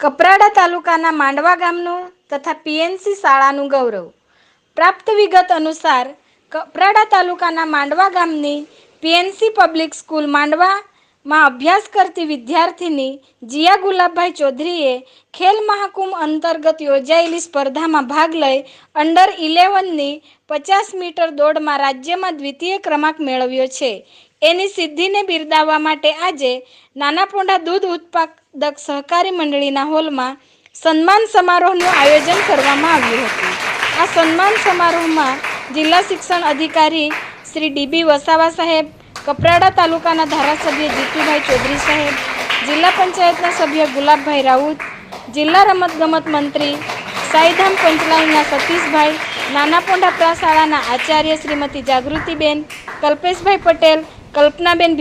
કપરાડા તાલુકાના માંડવા ગામનું તથા પીએનસી શાળાનું ગૌરવ. પ્રાપ્ત વિગત અનુસાર, કપરાડા તાલુકાના માંડવા ગામની પીએનસી પબ્લિક સ્કૂલ માંડવામાં અભ્યાસ કરતી વિદ્યાર્થીની જીયા ગુલાબભાઈ ચૌધરીએ ખેલ મહાકુંભ અંતર્ગત યોજાયેલી સ્પર્ધામાં ભાગ લઈ અંડર ઇલેવનની પચાસ મીટર દોડમાં રાજ્યમાં દ્વિતીય ક્રમાંક મેળવ્યો છે. એની સિદ્ધિને બિરદાવવા માટે આજે નાનાપોંઢા દૂધ ઉત્પાદક સહકારી મંડળીના હોલમાં સન્માન સમારોહનું આયોજન કરવામાં આવ્યું હતું. આ સન્માન સમારોહમાં જિલ્લા શિક્ષણ અધિકારી શ્રી ડીબી વસાવા સાહેબ, કપરાડા તાલુકાના ધારાસભ્ય જીતુભાઈ ચૌધરી સાહેબ, જિલ્લા પંચાયતના સભ્ય ગુલાબભાઈ રાઉત, જિલ્લા રમતગમત મંત્રી સાઈધામ પંચલાલના સતીશભાઈ નાનાપોંઢા પ્રાશાળાના આચાર્ય શ્રીમતી જાગૃતિબેન, કલ્પેશભાઈ પટેલ, કલ્પનાબેન